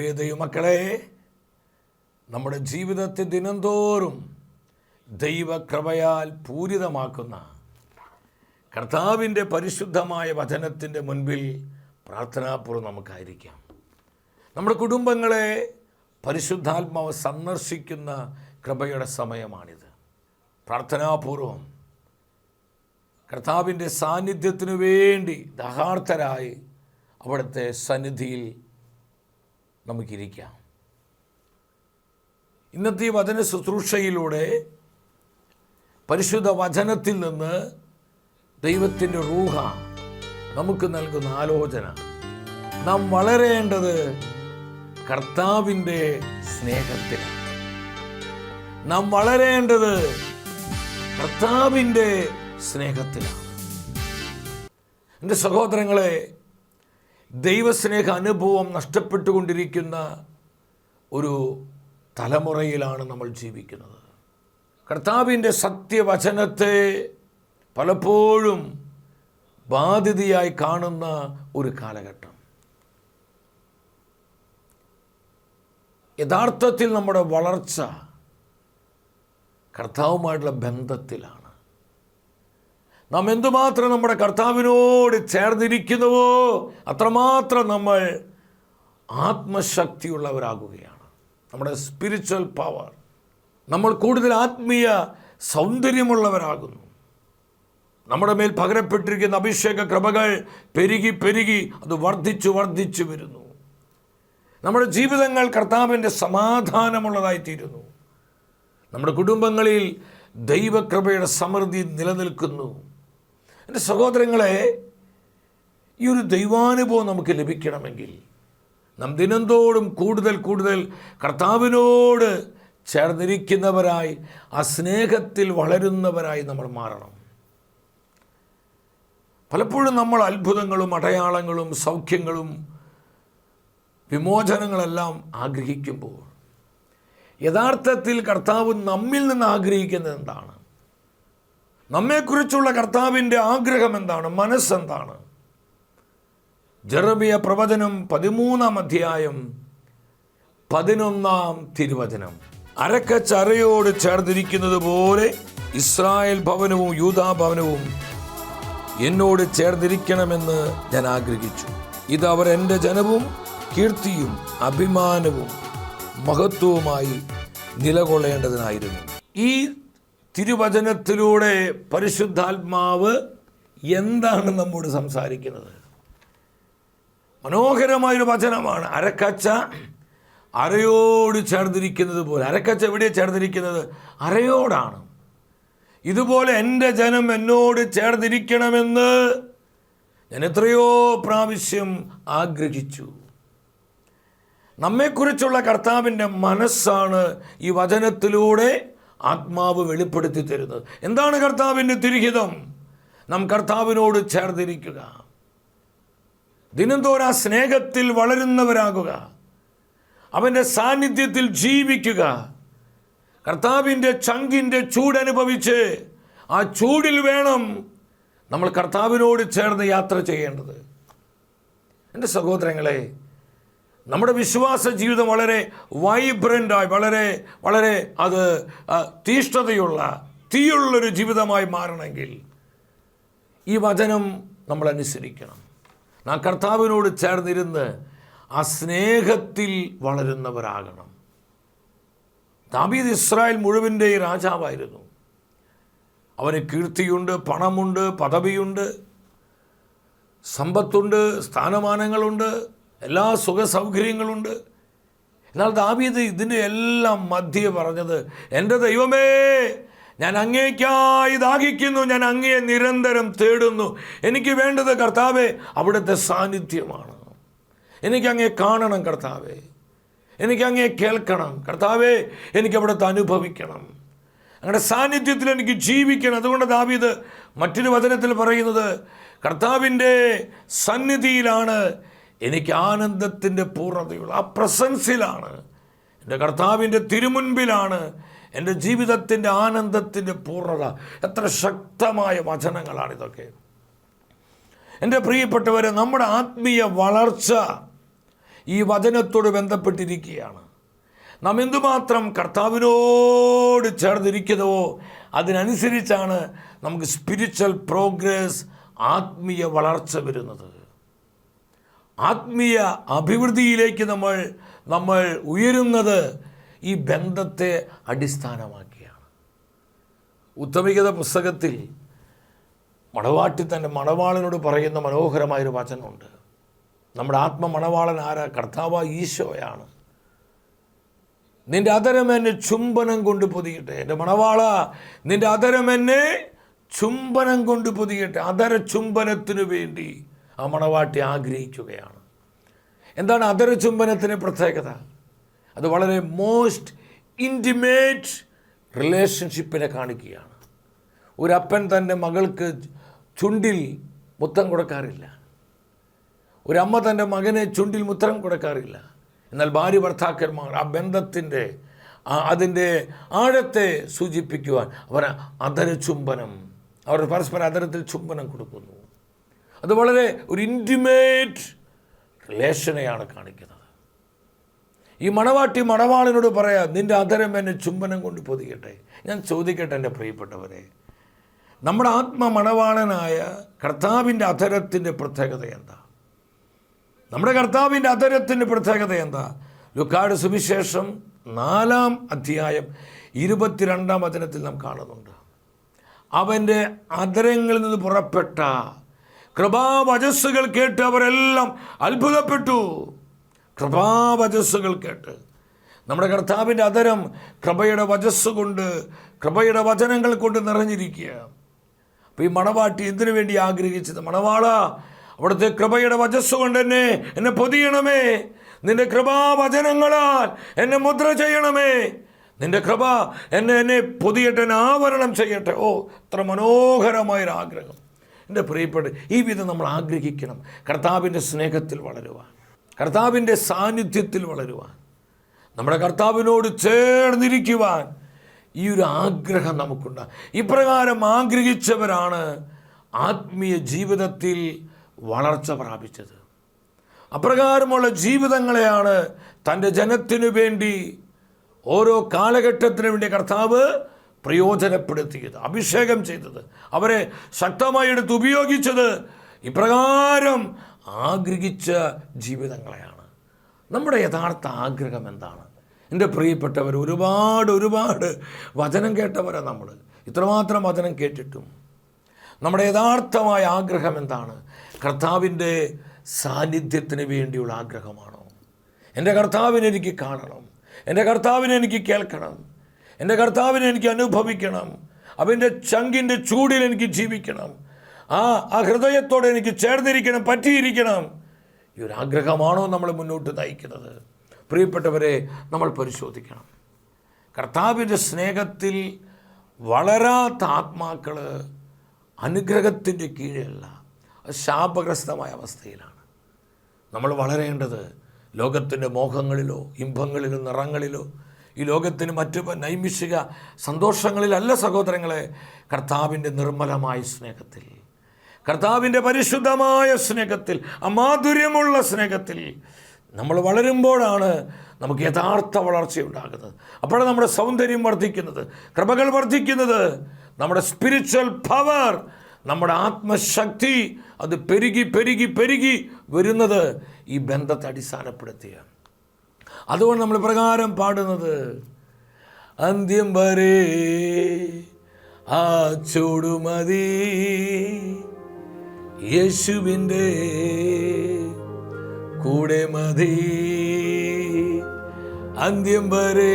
പ്രിയ ദൈവമക്കളെ നമ്മുടെ ജീവിതത്തെ ദിനംതോറും ദൈവകൃപയാൽ പൂരിതമാക്കുന്ന കർത്താവിന്റെ പരിശുദ്ധമായ വചനത്തിന്റെ മുൻപിൽ പ്രാർത്ഥനാപൂർവം നമുക്കായിരിക്കാം. നമ്മുടെ കുടുംബങ്ങളെ പരിശുദ്ധാത്മാവ് സന്ദർശിക്കുന്ന കൃപയുടെ സമയമാണിത്. പ്രാർത്ഥനാപൂർവം കർത്താവിന്റെ സാന്നിധ്യത്തിനു വേണ്ടി ദഹാർത്ഥരായി അവിടുത്തെ സന്നിധിയിൽ നമുക്കിരിക്കാം. ഇന്നത്തെ ഈ വചന ശുശ്രൂഷയിലൂടെ പരിശുദ്ധ വചനത്തിൽ നിന്ന് ദൈവത്തിന്റെ റൂഹ നമുക്ക് നൽകുന്ന ആലോചന. നാം വളരേണ്ടത് കർത്താവിന്റെ സ്നേഹത്തിലാണ്. നാം വളരേണ്ടത് കർത്താവിന്റെ സ്നേഹത്തിലാണ്. എന്റെ സഹോദരങ്ങളെ ദൈവസ്നേഹ അനുഭവം നഷ്ടപ്പെട്ടുകൊണ്ടിരിക്കുന്ന ഒരു തലമുറയിലാണ് നമ്മൾ ജീവിക്കുന്നത്. കർത്താവിന്റെ സത്യവചനത്തെ പലപ്പോഴും ബാധിതയായി കാണുന്ന ഒരു കാലഘട്ടം. യഥാർത്ഥത്തിൽ നമ്മുടെ വളർച്ച കർത്താവുമായിട്ടുള്ള ബന്ധത്തിലാണ്. നാം എന്തുമാത്രം നമ്മുടെ കർത്താവിനോട് ചേർന്നിരിക്കുന്നുവോ അത്രമാത്രം നമ്മൾ ആത്മശക്തിയുള്ളവരാകുകയാണ്. നമ്മുടെ സ്പിരിച്വൽ പവർ നമ്മൾ കൂടുതൽ ആത്മീയ സൗന്ദര്യമുള്ളവരാകുന്നു. നമ്മുടെ മേൽ പകരപ്പെട്ടിരിക്കുന്ന അഭിഷേക കൃപകൾ പെരുകി പെരുകി അത് വർദ്ധിച്ചു വർദ്ധിച്ചു വരുന്നു. നമ്മുടെ ജീവിതങ്ങൾ കർത്താവിന്റെ സമാധാനമുള്ളതായിത്തീരുന്നു. നമ്മുടെ കുടുംബങ്ങളിൽ ദൈവകൃപയുടെ സമൃദ്ധി നിലനിൽക്കുന്നു. എന്റെ സഹോദരങ്ങളെ ഈ ഒരു ദൈവാനുഭവം നമുക്ക് ലഭിക്കണമെങ്കിൽ നാം ദിനംതോറും കൂടുതൽ കൂടുതൽ കർത്താവിനോട് ചേർന്നിരിക്കുന്നവരായി ആ സ്നേഹത്തിൽ വളരുന്നവരായി നമ്മൾ മാറണം. പലപ്പോഴും നമ്മൾ അത്ഭുതങ്ങളും അടയാളങ്ങളും സൗഖ്യങ്ങളും വിമോചനങ്ങളെല്ലാം ആഗ്രഹിക്കുമ്പോൾ യഥാർത്ഥത്തിൽ കർത്താവ് നമ്മിൽ നിന്ന് ആഗ്രഹിക്കുന്നത് എന്താണ്? നമ്മെക്കുറിച്ചുള്ള കർത്താവിന്റെ ആഗ്രഹം എന്താണ് മനസ്സെന്താണ്? ജെറബിയ പ്രവചനം പതിമൂന്നാം അധ്യായം പതിനൊന്നാം തിരുവചനം. അരക്കച്ചറയോട് ചേർന്നിരിക്കുന്നത് പോലെ ഇസ്രായേൽ ഭവനവും യൂതാ ഭവനവും എന്നോട് ചേർന്നിരിക്കണമെന്ന് ഞാൻ ആഗ്രഹിച്ചു. ഇത് അവർ എന്റെ ജനവും കീർത്തിയും അഭിമാനവും മഹത്വവുമായി നിലകൊള്ളേണ്ടതിനായിരുന്നു. ഈ തിരുവചനത്തിലൂടെ പരിശുദ്ധാത്മാവ് എന്താണ് നമ്മോട് സംസാരിക്കുന്നത്? മനോഹരമായൊരു വചനമാണ്. അരക്കച്ച അരയോട് ചേർന്നിരിക്കുന്നത് പോലെ. അരക്കച്ച എവിടെയാണ് ചേർന്നിരിക്കുന്നത്? അരയോടാണ്. ഇതുപോലെ എന്റെ ജനം എന്നോട് ചേർന്നിരിക്കണമെന്ന് ഞാൻ എത്രയോ പ്രാവശ്യം ആഗ്രഹിച്ചു. നമ്മെക്കുറിച്ചുള്ള കർത്താവിന്റെ മനസ്സാണ് ഈ വചനത്തിലൂടെ ആത്മാവ് വെളിപ്പെടുത്തി തരുന്നത്. എന്താണ് കർത്താവിന്റെ തിരുഹിതം? നാം കർത്താവിനോട് ചേർന്നിരിക്കുക. ദിനംതോറും സ്നേഹത്തിൽ വളരുന്നവരാകുക. അവന്റെ സാന്നിധ്യത്തിൽ ജീവിക്കുക. കർത്താവിന്റെ ചങ്കിന്റെ ചൂടനുഭവിച്ച് ആ ചൂടിൽ വേണം നമ്മൾ കർത്താവിനോട് ചേർന്ന് യാത്ര ചെയ്യേണ്ടത്. എന്റെ സഹോദരങ്ങളെ നമ്മുടെ വിശ്വാസ ജീവിതം വളരെ വൈബ്രന്റായി വളരെ വളരെ അത് തീഷ്ണതയുള്ള തീയുള്ളൊരു ജീവിതമായി മാറണമെങ്കിൽ ഈ വചനം നമ്മൾ അനുസരിക്കണം. നാം കർത്താവിനോട് ചേർന്നിരുന്ന് ആ സ്നേഹത്തിൽ വളരുന്നവരാകണം. ദാബീദ് ഇസ്രായേൽ മുഴുവന്റെ രാജാവായിരുന്നു. അവന് കീർത്തിയുണ്ട് പണമുണ്ട് പദവിയുണ്ട് സമ്പത്തുണ്ട് സ്ഥാനമാനങ്ങളുണ്ട്. എല്ലാ സുഖ സൗകര്യങ്ങളുണ്ട്. എന്നാൽ ദാവീദ് ഇതിന്റെ എല്ലാം മധ്യ പറഞ്ഞത് എന്റെ ദൈവമേ ഞാൻ അങ്ങേക്കായി ദാഹിക്കുന്നു ഞാൻ അങ്ങയെ നിരന്തരം തേടുന്നു. എനിക്ക് വേണ്ടത് കർത്താവെ അവിടുത്തെ സാന്നിധ്യമാണ്. എനിക്ക് അങ്ങേ കാണണം കർത്താവെ. എനിക്ക് അങ്ങേ കേൾക്കണം കർത്താവെ എനിക്ക് അവിടുത്തെ അനുഭവിക്കണം. അങ്ങയുടെ സാന്നിധ്യത്തിൽ എനിക്ക് ജീവിക്കണം. അതുകൊണ്ട് ദാവീദ് മറ്റൊരു വചനത്തിൽ പറയുന്നത് കർത്താവിന്റെ സന്നിധിയിലാണ് എനിക്ക് ആനന്ദത്തിന്റെ പൂർണതയുള്ള ആ പ്രസൻസിലാണ്. എന്റെ കർത്താവിന്റെ തിരുമുൻപിലാണ് എന്റെ ജീവിതത്തിന്റെ ആനന്ദത്തിന്റെ പൂർണത. എത്ര ശക്തമായ വചനങ്ങളാണ് ഇതൊക്കെ. എന്റെ പ്രിയപ്പെട്ടവരെ നമ്മുടെ ആത്മീയ വളർച്ച ഈ വചനത്തോട് ബന്ധപ്പെട്ടിരിക്കുകയാണ്. നാം എന്തുമാത്രം കർത്താവിനോട് ചേർന്നിരിക്കുന്നുവോ അതിനനുസരിച്ചാണ് നമുക്ക് സ്പിരിച്വൽ പ്രോഗ്രസ് ആത്മീയ വളർച്ച വരുന്നത്. ആത്മീയ അഭിവൃദ്ധിയിലേക്ക് നമ്മൾ നമ്മൾ ഉയരുന്നത് ഈ ബന്ധത്തെ അടിസ്ഥാനമാക്കിയാണ്. ഉത്തമികത പുസ്തകത്തിൽ മണവാട്ടി തന്റെ മണവാളനോട് പറയുന്ന മനോഹരമായൊരു വചനമുണ്ട്. നമ്മുടെ ആത്മ മണവാളൻ ആരാ? കർത്താവ് ഈശോയാണ്. നിന്റെ അതരം എന്നെ ചുംബനം കൊണ്ട് പൊതിയട്ടെ. എന്റെ മണവാള നിന്റെ അതരം എന്നെ ചുംബനം കൊണ്ട് പൊതിയട്ടെ. അതര ചുംബനത്തിനു വേണ്ടി ആ മണവാട്ടി ആഗ്രഹിക്കുകയാണ്. എന്താണ് അതര ചുംബനത്തിന് പ്രത്യേകത? അത് വളരെ മോസ്റ്റ് ഇന്റിമേറ്റ് റിലേഷൻഷിപ്പിനെ കാണിക്കുകയാണ്. ഒരപ്പൻ തന്റെ മകൾക്ക് ചുണ്ടിൽ മുത്തം കൊടുക്കാറില്ല. ഒരമ്മ തന്റെ മകനെ ചുണ്ടിൽ മുത്തം കൊടുക്കാറില്ല. എന്നാൽ ഭാര്യ ഭർത്താക്കന്മാർ ആ ബന്ധത്തിന്റെ അതിന്റെ ആഴത്തെ സൂചിപ്പിക്കുവാൻ അവർ അതര ചുംബനം അവർ പരസ്പര അതരത്തിൽ ചുംബനം കൊടുക്കുന്നു. അത് വളരെ ഒരു ഇന്റിമേറ്റ് റിലേഷനെയാണ് കാണിക്കുന്നത്. ഈ മണവാട്ടി മണവാളിനോട് പറയാം നിന്റെ അതരം എന്നെ ചുംബനം കൊണ്ട് പൊതിയട്ടെ. ഞാൻ ചോദിക്കട്ടെ എന്റെ പ്രിയപ്പെട്ടവരെ നമ്മുടെ ആത്മ മണവാളനായ കർത്താവിന്റെ അധരത്തിന്റെ പ്രത്യേകത എന്താ? നമ്മുടെ കർത്താവിന്റെ അധരത്തിന്റെ പ്രത്യേകത എന്താ? ലുക്കാട് സുവിശേഷം നാലാം അധ്യായം ഇരുപത്തിരണ്ടാം വചനത്തിൽ നാം കാണുന്നുണ്ട്. അവന്റെ അധരങ്ങളിൽ നിന്ന് പുറപ്പെട്ട കൃപാവചസ്സുകൾ കേട്ട് അവരെല്ലാം അത്ഭുതപ്പെട്ടു. കൃപാവചസ്സുകൾ കേട്ട്. നമ്മുടെ കർത്താവിന്റെ അതരം കൃപയുടെ വചസ് കൊണ്ട് കൃപയുടെ വചനങ്ങൾ കൊണ്ട് നിറഞ്ഞിരിക്കുക. അപ്പോൾ ഈ മണവാട്ടി എന്തിനു വേണ്ടി ആഗ്രഹിച്ചത്? മണവാള അവിടുത്തെ കൃപയുടെ വചസ് കൊണ്ട് എന്നെ എന്നെ പൊതിയണമേ. നിന്റെ കൃപാവചനങ്ങളാൽ എന്നെ മുദ്ര ചെയ്യണമേ. നിന്റെ കൃപ എന്നെ എന്നെ പൊതിയട്ടെ ആവരണം ചെയ്യട്ടെ. ഓ എത്ര മനോഹരമായൊരു ആഗ്രഹം എന്റെ പ്രിയപ്പെട്ട ഈ വിധം നമ്മൾ ആഗ്രഹിക്കണം. കർത്താവിന്റെ സ്നേഹത്തിൽ വളരുവാൻ. കർത്താവിന്റെ സാന്നിധ്യത്തിൽ വളരുവാൻ. നമ്മുടെ കർത്താവിനോട് ചേർന്നിരിക്കുവാൻ ഈ ഒരു ആഗ്രഹം നമുക്കുണ്ട്. ഇപ്രകാരം ആഗ്രഹിച്ചവരാണ് ആത്മീയ ജീവിതത്തിൽ വളർച്ച പ്രാപിച്ചത്. അപ്രകാരമുള്ള ജീവിതങ്ങളെയാണ് തന്റെ ജനത്തിനു വേണ്ടി ഓരോ കാലഘട്ടത്തിനു വേണ്ടി കർത്താവ് പ്രയോജനപ്പെടുത്തിയത് അഭിഷേകം ചെയ്തത് അവരെ ശക്തമായി എടുത്ത് ഉപയോഗിച്ചത്. ഇപ്രകാരം ആഗ്രഹിച്ച ജീവിതങ്ങളെയാണ്. നമ്മുടെ യഥാർത്ഥ ആഗ്രഹം എന്താണ്? എന്റെ പ്രിയപ്പെട്ടവർ ഒരുപാട് ഒരുപാട് വചനം കേട്ടവരാണ് നമ്മൾ ഇത്രമാത്രം വചനം കേട്ടിട്ടും. നമ്മുടെ യഥാർത്ഥമായ ആഗ്രഹം എന്താണ്? കർത്താവിന്റെ സാന്നിധ്യത്തിന് വേണ്ടിയുള്ള ആഗ്രഹമാണോ? എന്റെ കർത്താവിനെ എനിക്ക് കാണണം. എന്റെ കർത്താവിനെ എനിക്ക് കേൾക്കണം. എന്റെ കർത്താവിനെ എനിക്ക് അനുഭവിക്കണം. അവന്റെ ചങ്കിന്റെ ചൂടിൽ എനിക്ക് ജീവിക്കണം. ആ ആ ഹൃദയത്തോടെ എനിക്ക് ചേർന്നിരിക്കണം പറ്റിയിരിക്കണം. ഈ ഒരു ആഗ്രഹമാണോ നമ്മൾ മുന്നോട്ട് നയിക്കുന്നത്? പ്രിയപ്പെട്ടവരെ നമ്മൾ പരിശോധിക്കണം. കർത്താവിന്റെ സ്നേഹത്തിൽ വളരാത്ത ആത്മാക്കൾ അനുഗ്രഹത്തിന്റെ അത് ശാപഗ്രസ്തമായ അവസ്ഥയിലാണ്. നമ്മൾ വളരേണ്ടത് ലോകത്തിന്റെ മോഹങ്ങളിലോ ഇമ്പങ്ങളിലോ നിറങ്ങളിലോ ഈ ലോകത്തിന് മറ്റു നൈമിഷിക സന്തോഷങ്ങളിലല്ല സഹോദരങ്ങളെ കർത്താവിന്റെ നിർമ്മലമായ സ്നേഹത്തിൽ. കർത്താവിന്റെ പരിശുദ്ധമായ സ്നേഹത്തിൽ അമാധുര്യമുള്ള സ്നേഹത്തിൽ നമ്മൾ വളരുമ്പോഴാണ് നമുക്ക് യഥാർത്ഥ വളർച്ചയുണ്ടാകുന്നത്. അപ്പോഴാണ് നമ്മുടെ സൗന്ദര്യം വർദ്ധിക്കുന്നത് കൃപകൾ വർദ്ധിക്കുന്നത് നമ്മുടെ സ്പിരിച്വൽ പവർ നമ്മുടെ ആത്മശക്തി അത് പെരുകി പെരുകി പെരുകി വരുന്നത് ഈ ബന്ധത്തെ അടിസ്ഥാനപ്പെടുത്തിയാണ്. അതുകൊണ്ട് നമ്മൾ പ്രകാരം പാടുന്നത് അന്ത്യം വരെ ആ ചൂടുമതി യേശുവിന്റെ കൂടെ മതി. അന്ത്യം വരെ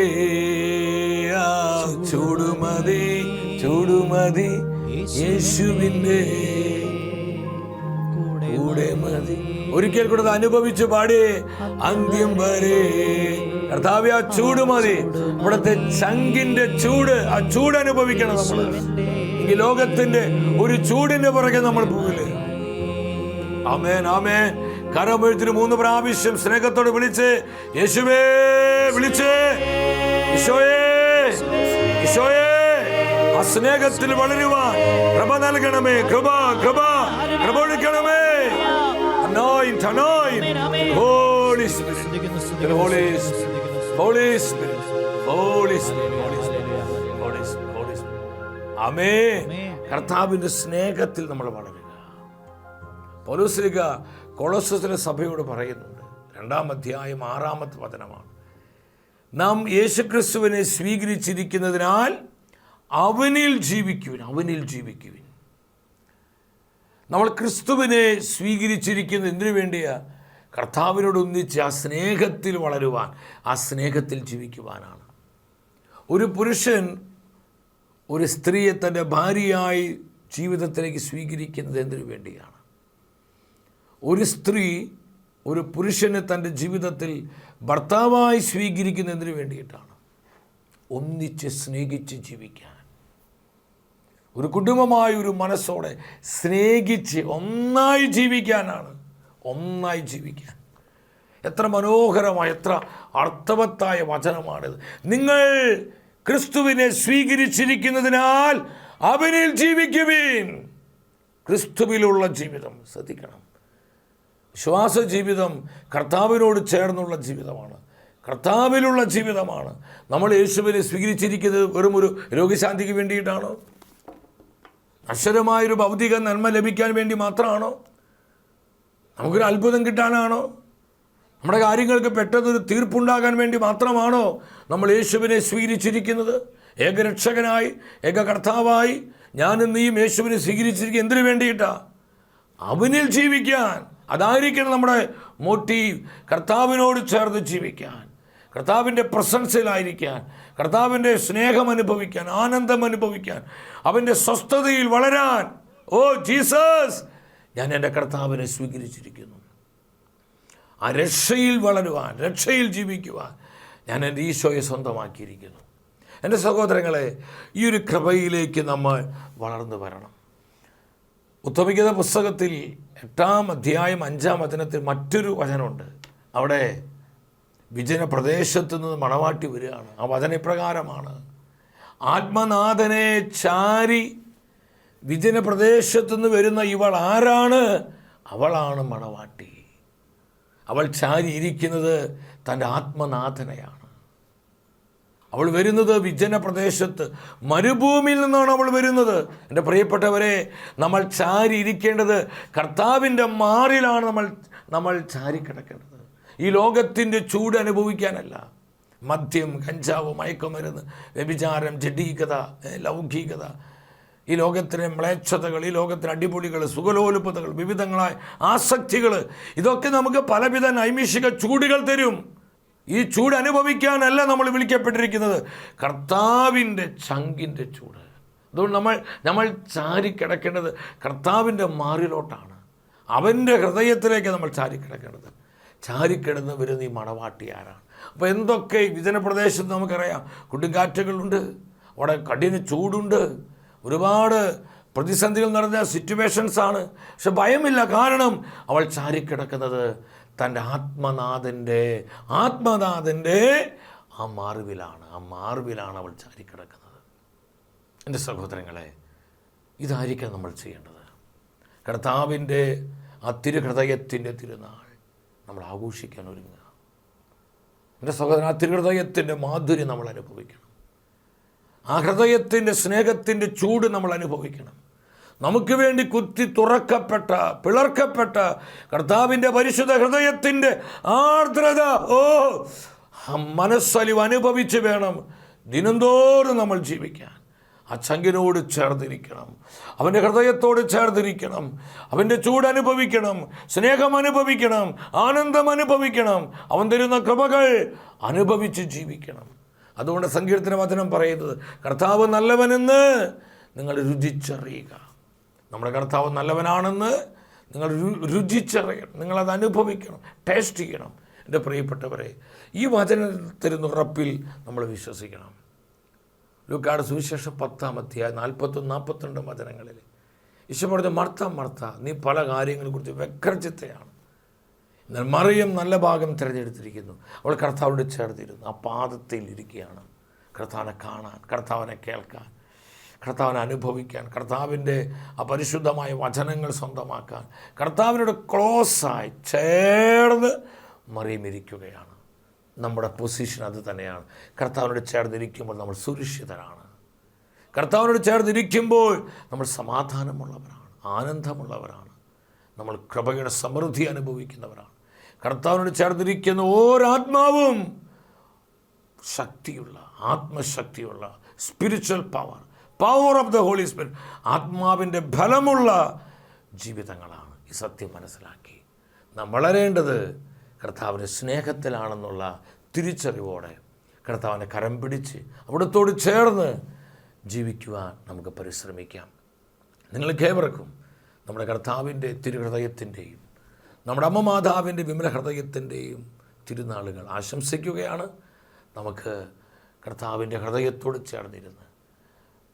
ആ ചൂടുമതി ചൂടുമതി യേശുവിന്റെ കൂടെ മതി. ഒരിക്കൽ കൂടെ അനുഭവിച്ച് പാടി. അന്ത്യം വരെ. കർത്താവ് ആ ചൂട് മതി. ഇവിടുത്തെ ചങ്കിന്റെ ചൂട് ആ ചൂട് അനുഭവിക്കണം നമ്മൾ ഈ ലോകത്തിന്റെ ഒരു ചൂടിന്റെ പുറകെ നമ്മൾ പോകില്ലേ ആമേൻ ആമേൻ. കരമൊഴുത്തിന് മൂന്ന് പ്രാവശ്യം സ്നേഹത്തോട് വിളിച്ച് യേശുവേ വിളിച്ച്. ആ സ്നേഹത്തിൽ വളരുവാൻ കൃപ നൽകണമേ കൃപ കൃപ കൃപ ഒഴിക്കണമേ. Anoint anoint. Holy holy spirit holy holy spirit holy spirit holy spirit holy spirit holy spirit ആമേ കർത്താവിന്റെ സ്നേഹത്തിൽ നമ്മൾ വളരുക. പൗലോസ്ലിക കൊളോസസിലെ സഭയോട് പറയുന്നുണ്ട്. രണ്ടാം അധ്യായം ആറാമത്തെ വചനമാണ്. നാം യേശുക്രിസ്തുവിനെ സ്വീകരിച്ചിരിക്കുന്നതിനാൽ അവനിൽ ജീവിക്കുവിൻ അവനിൽ ജീവിക്കുവിൻ. നമ്മൾ ക്രിസ്തുവിനെ സ്വീകരിച്ചിരിക്കുന്നത് എന്തിനു വേണ്ടിയാ? കർത്താവിനോട് ഒന്നിച്ച് ആ സ്നേഹത്തിൽ വളരുവാൻ ആ സ്നേഹത്തിൽ ജീവിക്കുവാനാണ്. ഒരു പുരുഷൻ ഒരു സ്ത്രീയെ തന്റെ ഭാര്യയായി ജീവിതത്തിലേക്ക് സ്വീകരിക്കുന്നത് എന്തിനു വേണ്ടിയാണ്? ഒരു സ്ത്രീ ഒരു പുരുഷനെ തന്റെ ജീവിതത്തിൽ ഭർത്താവായി സ്വീകരിക്കുന്നതിന് വേണ്ടിയിട്ടാണ്? ഒന്നിച്ച് സ്നേഹിച്ച് ജീവിക്കാൻ. ഒരു കുടുംബമായ ഒരു മനസ്സോടെ സ്നേഹിച്ച് ഒന്നായി ജീവിക്കാനാണ്. ഒന്നായി ജീവിക്കാൻ. എത്ര മനോഹരമായ എത്ര അർത്ഥവത്തായ വചനമാണിത്. നിങ്ങൾ ക്രിസ്തുവിനെ സ്വീകരിച്ചിരിക്കുന്നതിനാൽ അവനിൽ ജീവിക്കുവീൻ. ക്രിസ്തുവിലുള്ള ജീവിതം ശ്രദ്ധിക്കണം. വിശ്വാസ ജീവിതം കർത്താവിനോട് ചേർന്നുള്ള ജീവിതമാണ്. കർത്താവിലുള്ള ജീവിതമാണ്. നമ്മൾ യേശുവിനെ സ്വീകരിച്ചിരിക്കുന്നത് വെറും ഒരു രോഗശാന്തിക്ക് വേണ്ടിയിട്ടാണോ? അക്ഷരമായൊരു ഭൗതിക നന്മ ലഭിക്കാൻ വേണ്ടി മാത്രമാണോ? നമുക്കൊരു അത്ഭുതം കിട്ടാനാണോ? നമ്മുടെ കാര്യങ്ങൾക്ക് പെട്ടെന്നൊരു തീർപ്പുണ്ടാകാൻ വേണ്ടി മാത്രമാണോ നമ്മൾ യേശുവിനെ സ്വീകരിച്ചിരിക്കുന്നത്? ഏകരക്ഷകനായി ഏക കർത്താവായി ഞാനും നീയും യേശുവിനെ സ്വീകരിച്ചിരിക്കുക എന്തിനു വേണ്ടിയിട്ടാ? അവനിൽ ജീവിക്കാൻ അതായിരിക്കണം നമ്മുടെ മോട്ടീവ് കർത്താവിനോട് ചേർന്ന് ജീവിക്കാൻ കർത്താവിന്റെ പ്രശംസയിലായിരിക്കാൻ കർത്താവിന്റെ സ്നേഹം അനുഭവിക്കാൻ ആനന്ദം അനുഭവിക്കാൻ അവന്റെ സ്വസ്ഥതയിൽ വളരാൻ. ഓ ജീസസ് ഞാൻ എന്റെ കർത്താവിനെ സ്വീകരിച്ചിരിക്കുന്നു. ആ രക്ഷയിൽ വളരുവാൻ രക്ഷയിൽ ജീവിക്കുവാൻ ഞാൻ എന്റെ ഈശോയെ സ്വന്തമാക്കിയിരിക്കുന്നു. എന്റെ സഹോദരങ്ങളെ ഈ ഒരു കൃപയിലേക്ക് നമ്മൾ വളർന്നു വരണം. ഉത്തമിക്കുന്ന പുസ്തകത്തിൽ എട്ടാം അധ്യായം അഞ്ചാം വചനത്തിൽ മറ്റൊരു വചനമുണ്ട്. അവിടെ വിജന പ്രദേശത്ത് നിന്ന് മണവാട്ടി വരികയാണ്. ആ വചനപ്രകാരമാണ് ആത്മനാഥനെ ചാരി വിജന പ്രദേശത്ത് നിന്ന് വരുന്ന ഇവൾ ആരാണ്? അവളാണ് മണവാട്ടി. അവൾ ചാരിയിരിക്കുന്നത് തന്റെ ആത്മനാഥനെയാണ്. അവൾ വരുന്നത് വിജന പ്രദേശത്ത് മരുഭൂമിയിൽ നിന്നാണ് അവൾ വരുന്നത്. എന്റെ പ്രിയപ്പെട്ടവരെ നമ്മൾ ചാരി ഇരിക്കേണ്ടത് കർത്താവിന്റെ മാറിലാണ് നമ്മൾ നമ്മൾ ചാരി കിടക്കേണ്ടത് ഈ ലോകത്തിന്റെ ചൂട് അനുഭവിക്കാനല്ല. മദ്യം കഞ്ചാവ് മയക്കുമരുന്ന് വ്യഭിചാരം ജഡീകത ലൗകികത. ഈ ലോകത്തിലെ മ്ലേച്ഛതകൾ ഈ ലോകത്തിലെ അടിപൊളികൾ സുഖലോലുപതകൾ വിവിധങ്ങളായ ആസക്തികൾ ഇതൊക്കെ നമുക്ക് പലവിധ നൈമിഷിക ചൂടുകൾ തരും. ഈ ചൂട് അനുഭവിക്കാനല്ല നമ്മൾ വിളിക്കപ്പെട്ടിരിക്കുന്നത്. കർത്താവിന്റെ ചങ്കിന്റെ ചൂട്. അതുകൊണ്ട് നമ്മൾ നമ്മൾ ചാരി കിടക്കേണ്ടത് കർത്താവിന്റെ മാറിലോട്ടാണ്. അവന്റെ ഹൃദയത്തിലേക്ക് നമ്മൾ ചാരി കിടക്കേണ്ടത് ചാരിക്കിടന്ന് വരുന്ന ഈ മണവാട്ടി ആരാണ് അപ്പോൾ എന്തൊക്കെ വിജന പ്രദേശത്ത് നമുക്കറിയാം. കൊടുങ്കാറ്റുകളുണ്ട് അവിടെ കഠിന ചൂടുണ്ട് ഒരുപാട് പ്രതിസന്ധികൾ നടന്ന സിറ്റുവേഷൻസാണ് പക്ഷെ ഭയമില്ല കാരണം അവൾ ചാരിക്കിടക്കുന്നത് തന്റെ ആത്മനാഥന്റെ ആത്മനാഥന്റെ ആ മാർവിലാണ്. ആ മാർവിലാണ് അവൾ ചാരിക്കിടക്കുന്നത്. എന്റെ സഹോദരങ്ങളെ ഇതായിരിക്കാം നമ്മൾ ചെയ്യേണ്ടത്. കർത്താവിന്റെ ആ തിരുഹൃദയത്തിന്റെ തിരുനാൾ. നമ്മൾ ആഘോഷിക്കാൻ ഒരുങ്ങുക എന്റെ സഹോദരൻ ആ തിരുഹൃദയത്തിന്റെ മാധുര്യം നമ്മൾ അനുഭവിക്കണം. ആ ഹൃദയത്തിന്റെ സ്നേഹത്തിന്റെ ചൂട് നമ്മൾ അനുഭവിക്കണം. നമുക്ക് വേണ്ടി കുത്തി തുറക്കപ്പെട്ട പിളർക്കപ്പെട്ട കർത്താവിന്റെ പരിശുദ്ധ ഹൃദയത്തിന്റെ ആർദ്രത ഓ മനസ്സലിവ് അനുഭവിച്ച് വേണം ദിനംതോറും നമ്മൾ ജീവിക്കാൻ. ആ ചങ്കിനോട് ചേർന്നിരിക്കണം. അവന്റെ ഹൃദയത്തോട് ചേർന്നിരിക്കണം. അവന്റെ ചൂട് അനുഭവിക്കണം. സ്നേഹം അനുഭവിക്കണം. ആനന്ദം അനുഭവിക്കണം. അവൻ തരുന്ന കൃപകൾ അനുഭവിച്ച് ജീവിക്കണം. അതുകൊണ്ട് സങ്കീർത്തന വചനം പറയുന്നത് കർത്താവ് നല്ലവനെന്ന് നിങ്ങൾ രുചിച്ചറിയുക. നമ്മുടെ കർത്താവ് നല്ലവനാണെന്ന് നിങ്ങൾ രുചിച്ചറിയണം. നിങ്ങളത് അനുഭവിക്കണം. ടേസ്റ്റ് ചെയ്യണം. എന്റെ പ്രിയപ്പെട്ടവരെ ഈ വചനം തരുന്ന ഉറപ്പിൽ നമ്മൾ വിശ്വസിക്കണം. ലൂക്കാട് സുവിശേഷം പത്താം അധ്യായം നാൽപ്പത്തൊന്ന് നാൽപ്പത്തിരണ്ട് വചനങ്ങളിൽ. ഈശോ പറഞ്ഞു മർത്ത മർത്ത നീ പല കാര്യങ്ങളെക്കുറിച്ച് വ്യഗ്രചിത്തയാണ്. എന്നാൽ മറിയം നല്ല ഭാഗം തിരഞ്ഞെടുത്തിരിക്കുന്നു. അവൾ കർത്താവിനോട് ചേർന്നിരുന്നു. ആ പാദത്തിൽ ഇരിക്കുകയാണ്. കർത്താവിനെ കാണാൻ കർത്താവിനെ കേൾക്കാൻ കർത്താവിനെ അനുഭവിക്കാൻ കർത്താവിന്റെ ആ പരിശുദ്ധമായ വചനങ്ങൾ സ്വന്തമാക്കാൻ കർത്താവിനോട് ക്ലോസായി ചേർന്ന് മറിയം ഇരിക്കുകയാണ്. നമ്മുടെ പൊസിഷൻ അത് തന്നെയാണ്. കർത്താവിനോട് ചേർന്നിരിക്കുമ്പോൾ നമ്മൾ സുരക്ഷിതരാണ്. കർത്താവിനോട് ചേർന്നിരിക്കുമ്പോൾ നമ്മൾ സമാധാനമുള്ളവരാണ് ആനന്ദമുള്ളവരാണ്. നമ്മൾ കൃപയുടെ സമൃദ്ധി അനുഭവിക്കുന്നവരാണ്. കർത്താവിനോട് ചേർന്നിരിക്കുന്ന ഓരാത്മാവും ശക്തിയുള്ള ആത്മശക്തിയുള്ള spiritual power power of the holy spirit ആത്മാവിന്റെ ഫലമുള്ള ജീവിതങ്ങളാണ് ഈ സത്യം മനസ്സിലാക്കി. നാം വളരേണ്ടത് കർത്താവിന്റെ സ്നേഹത്തിലാണെന്നുള്ള തിരിച്ചറിവോടെ കർത്താവിനെ കരം പിടിച്ച് അവിടത്തോട് ചേർന്ന് ജീവിക്കുവാൻ നമുക്ക് പരിശ്രമിക്കാം. നിങ്ങൾക്കേവർക്കും നമ്മുടെ കർത്താവിന്റെ തിരുഹൃദയത്തിന്റെയും നമ്മുടെ അമ്മ മാതാവിന്റെ വിമല ഹൃദയത്തിന്റെയും തിരുനാളുകൾ ആശംസിക്കുകയാണ്. നമുക്ക് കർത്താവിന്റെ ഹൃദയത്തോട് ചേർന്നിരുന്ന്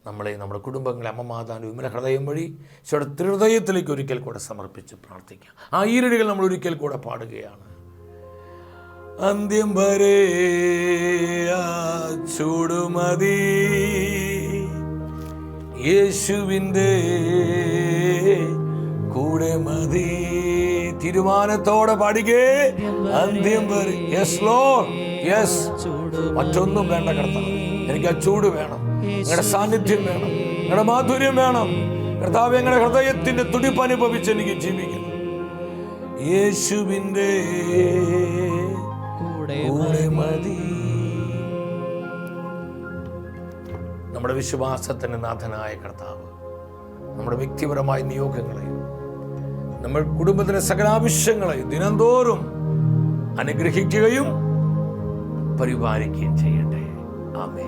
നമ്മളെ നമ്മുടെ കുടുംബങ്ങളെ അമ്മ മാതാവിന്റെ വിമല ഹൃദയം വഴി ഈശോയുടെ തിരുഹൃദയത്തിലേക്ക് ഒരിക്കൽ കൂടെ സമർപ്പിച്ച് പ്രാർത്ഥിക്കാം. ആ ഈരടികൾ നമ്മൾ ഒരിക്കൽ കൂടെ പാടുകയാണ്. അന്ത്യം വരെ ചൂടുമതി യേശുവിന്റെ കൂടെ മതി. തീരുമാനത്തോടെ പാടികേ അന്ത്യം വരെ. യെസ് ലോ യെസ് മറ്റൊന്നും വേണ്ട കർത്താവ്. എനിക്ക് ആ ചൂട് വേണം. നിങ്ങളുടെ സാന്നിധ്യം വേണം. നിങ്ങളുടെ മാധുര്യം വേണം. കർത്താവ് ഞങ്ങളുടെ ഹൃദയത്തിന്റെ തുടിപ്പ് അനുഭവിച്ച് എനിക്ക് ജീവിക്കണം യേശുവിന്റെ കൂടെ കൂടെ മതി. നമ്മുടെ വിശ്വാസത്തിന് നാഥനായ കർത്താവ് നമ്മുടെ വ്യക്തിപരമായ നിയോഗങ്ങളെ നമ്മൾ കുടുംബത്തിലെ സകലാവശ്യങ്ങളെയും ദിനംതോറും അനുഗ്രഹിക്കുകയും പരിപാലിക്കുകയും ചെയ്യട്ടെ. ആമേ